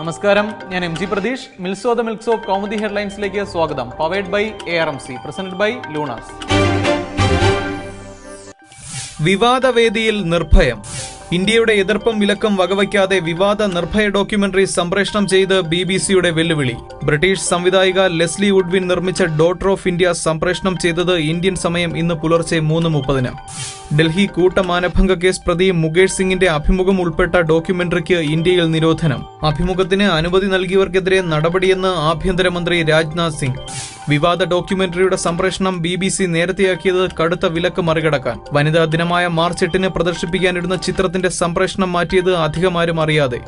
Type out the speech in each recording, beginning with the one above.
നമസ്കാരം. ഞാൻ M G Pratheesh. മിൽസോ ദ മിൽസോ കൗമുദി ഹെഡ്ലൈൻസിലേക്ക് സ്വാഗതം. Powered by A R M C presented by Luna's വിവാദവേദിയിൽ നിർഭയം. ഇന്ത്യയുടെ എതിർപ്പും വിലക്കും വകവയ്ക്കാതെ വിവാദ നിർഭയ ഡോക്യുമെന്ററി സംപ്രേഷണം ചെയ്ത് ബി ബി സിയുടെ വെല്ലുവിളി. ബ്രിട്ടീഷ് സംവിധായിക ലെസ്ലി വുഡ്വിൻ നിർമ്മിച്ച ഡോട്ടർ ഓഫ് ഇന്ത്യ സംപ്രേഷണം ചെയ്തത് ഇന്ത്യൻ സമയം ഇന്ന് പുലർച്ചെ മൂന്ന് മുപ്പതിന്. ഡൽഹി കൂട്ടമാനഭംഗ കേസ് പ്രതി മുകേഷ് സിംഗിന്റെ അഭിമുഖം ഉൾപ്പെട്ട ഡോക്യുമെന്ററിക്ക് ഇന്ത്യയിൽ നിരോധനം. അഭിമുഖത്തിന് അനുമതി നൽകിയവർക്കെതിരെ നടപടിയെന്ന് ആഭ്യന്തരമന്ത്രി രാജ്നാഥ് സിംഗ്. വിവാദ ഡോക്യുമെന്ററിയുടെ സംപ്രേഷണം ബി ബി സി നേരത്തെയാക്കിയത് കടുത്ത വിലക്ക് മറികടക്കാൻ. വനിതാ ദിനമായ മാർച്ച് എട്ടിന് പ്രദർശിപ്പിക്കാനിരുന്ന ചിത്രത്തിന്റെ സംപ്രേഷണം മാറ്റിയത് അധികമാരും അറിയാതെ.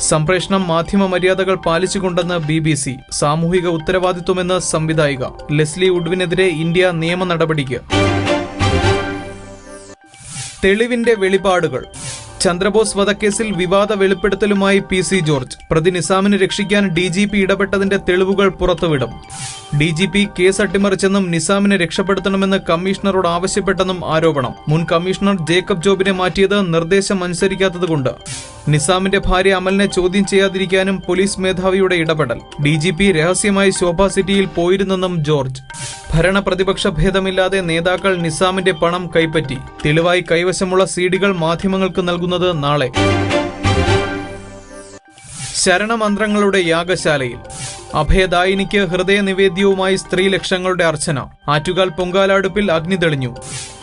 സംപ്രേഷണം മാധ്യമ മര്യാദകൾ പാലിച്ചുകൊണ്ടെന്ന് ബി ബി സി സാമൂഹിക ഉത്തരവാദിത്വമെന്ന് സംവിധായിക. ലെസ്ലി വുഡ്വിനെതിരെ ഇന്ത്യ നിയമ നടപടിക്ക്. തെളിവിന്റെ വെളിപാടുകൾ. ചന്ദ്രബോസ് വധക്കേസിൽ വിവാദ വെളിപ്പെടുത്തലുമായി പി സി ജോർജ്. പ്രതി നിസാമിനെ രക്ഷിക്കാൻ ഡി ജി പി ഇടപെട്ടതിന്റെ തെളിവുകൾ പുറത്തുവിടും. ഡി ജി പി കേസ് അട്ടിമറിച്ചെന്നും നിസാമിനെ രക്ഷപ്പെടുത്തണമെന്ന് കമ്മീഷണറോട് ആവശ്യപ്പെട്ടെന്നും ആരോപണം. മുൻ കമ്മീഷണർ ജേക്കബ് ജോബിനെ മാറ്റിയത് നിർദ്ദേശം അനുസരിക്കാത്തതുകൊണ്ട്. നിസാമിന്റെ ഭാര്യ അമലിനെ ചോദ്യം ചെയ്യാതിരിക്കാനും പോലീസ് മേധാവിയുടെ ഇടപെടൽ. ഡി ജി പി രഹസ്യമായി ശോഭ സിറ്റിയിൽ പോയിരുന്നെന്നും ജോർജ്. ഭരണ പ്രതിപക്ഷ ഭേദമില്ലാതെ നേതാക്കൾ നിസാമിന്റെ പണം കൈപ്പറ്റി. തെളിവായി കൈവശമുള്ള സീഡികൾ മാധ്യമങ്ങൾക്ക് നൽകുന്നത് നാളെ. ശരണമന്ത്രങ്ങളുടെ യാഗശാലയിൽ. അഭയദായിനിക്ക് ഹൃദയനിവേദ്യവുമായി സ്ത്രീലക്ഷങ്ങളുടെ അർച്ചന. ആറ്റുകാൽ പൊങ്കാലടുപ്പിൽ അഗ്നി തെളിഞ്ഞു.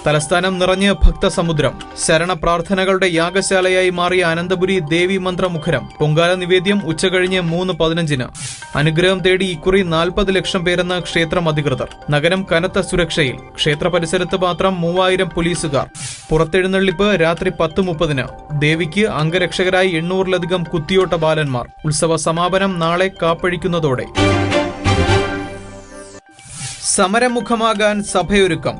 തലസ്ഥാനം നിറഞ്ഞ് ഭക്തസമുദ്രം. ശരണ പ്രാർത്ഥനകളുടെ യാഗശാലയായി മാറിയ അനന്തപുരി ദേവി മന്ത്രമുഖരം പൊങ്കാല നിവേദ്യം ഉച്ചകഴിഞ്ഞ് മൂന്ന് പതിനഞ്ചിന്. അനുഗ്രഹം തേടി ഇക്കുറി നാൽപ്പത് ലക്ഷം പേരെന്ന ക്ഷേത്രം അധികൃതർ. നഗരം കനത്ത സുരക്ഷയിൽ. ക്ഷേത്ര പരിസരത്ത് മാത്രം മൂവായിരം പോലീസുകാർ. പുറത്തെഴുന്നള്ളിപ്പ് രാത്രി പത്ത് മുപ്പതിന്. ദേവിക്ക് അംഗരക്ഷകരായി എണ്ണൂറിലധികം കുത്തിയോട്ട ബാലന്മാർ. ഉത്സവ സമാപനം നാളെ കാപ്പഴിക്കുന്നതോടെ. സമരമുഖമാകാൻ സഭയൊരുക്കം.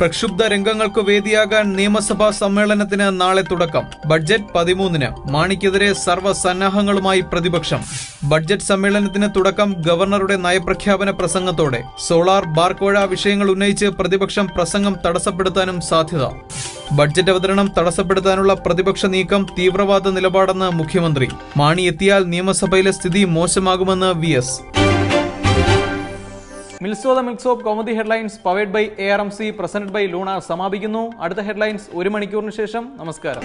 പ്രക്ഷുബ്ധ രംഗങ്ങൾക്ക് വേദിയാകാൻ നിയമസഭാ സമ്മേളനത്തിന് നാളെ തുടക്കം. ബഡ്ജറ്റ് പതിമൂന്നിന് മാണിക്കെതിരെ സർവസന്നാഹങ്ങളുമായി പ്രതിപക്ഷം. ബഡ്ജറ്റ് സമ്മേളനത്തിന് തുടക്കം ഗവർണറുടെ നയപ്രഖ്യാപന പ്രസംഗത്തോടെ. സോളാർ ബാർക്കോഴ വിഷയങ്ങൾ ഉന്നയിച്ച് പ്രതിപക്ഷം പ്രസംഗം തടസ്സപ്പെടുത്താനും സാധ്യത. ബഡ്ജറ്റ് അവതരണം തടസ്സപ്പെടുത്താനുള്ള പ്രതിപക്ഷ നീക്കം തീവ്രവാദ നിലപാടെന്ന് മുഖ്യമന്ത്രി. മാണി എത്തിയാൽ നിയമസഭയിലെ സ്ഥിതി മോശമാകുമെന്ന് വി മിൽസോ the മിൽക്സ് of comedy headlines powered by A R M C presented by Luna സമാപിക്കുന്നു. അടുത്ത ഹെഡ്ലൈൻസ് ഒരു മണിക്കൂറിന് ശേഷം. നമസ്കാരം.